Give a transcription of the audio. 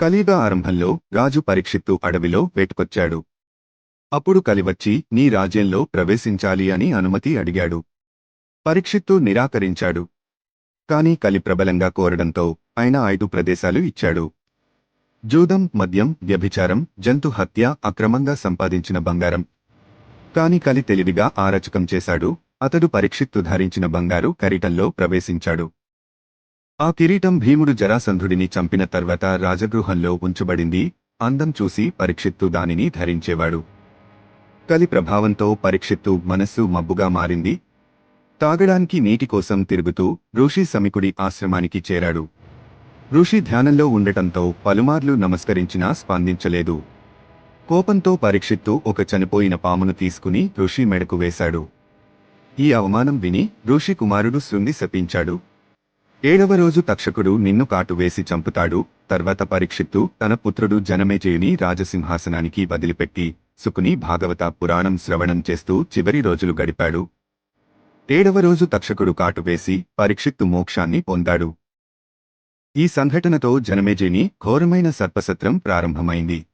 కలియుగ ఆరంభంలో రాజు పరీక్షిత్తు అడవిలో వేటుకొచ్చాడు. అప్పుడు కలివచ్చి నీ రాజ్యంలో ప్రవేశించాలి అని అనుమతి అడిగాడు. పరీక్షిత్తు నిరాకరించాడు. కాని కలి ప్రబలంగా కోరడంతో ఆయన ఐదు ప్రదేశాలు ఇచ్చాడు. జూదం మద్యం వ్యభిచారం జంతు హత్య అక్రమంగా సంపాదించిన బంగారం. కాని కలి తెలివిగా ఆరచకం చేశాడు. అతడు పరీక్షిత్తు ధరించిన బంగారు కిరీటంలో ప్రవేశించాడు. ఆ కిరీటం భీముడు జరాసంధుడిని చంపిన తర్వాత రాజగృహంలో ఉంచబడింది. అందం చూసి పరీక్షిత్తు దానిని ధరించేవాడు. కలి ప్రభావంతో పరీక్షిత్తు మనస్సు మబ్బుగా మారింది. తాగడానికి నీటి కోసం తిరుగుతూ ఋషి సమికుడి ఆశ్రమానికి చేరాడు. ఋషి ధ్యానంలో ఉండటంతో పలుమార్లు నమస్కరించినా స్పందించలేదు. కోపంతో పరీక్షిత్తు ఒక చనిపోయిన పామును తీసుకుని ఋషి మెడకు వేశాడు. ఈ అవమానం విని ఋషి కుమారుడు శృంగి శపించాడు. ఏడవ రోజు తక్షకుడు నిన్ను కాటువేసి చంపుతాడు. తర్వాత పరీక్షిత్తు తన పుత్రుడు జనమేజయుని రాజసింహాసనానికి వదిలిపెట్టి సుకుని భాగవత పురాణం శ్రవణం చేస్తూ చివరి రోజులు గడిపాడు. ఏడవ రోజు తక్షకుడు కాటువేసి పరీక్షిత్తు మోక్షాన్ని పొందాడు. ఈ సంఘటనతో జనమేజయుని ఘోరమైన సర్పసత్రం ప్రారంభమైంది.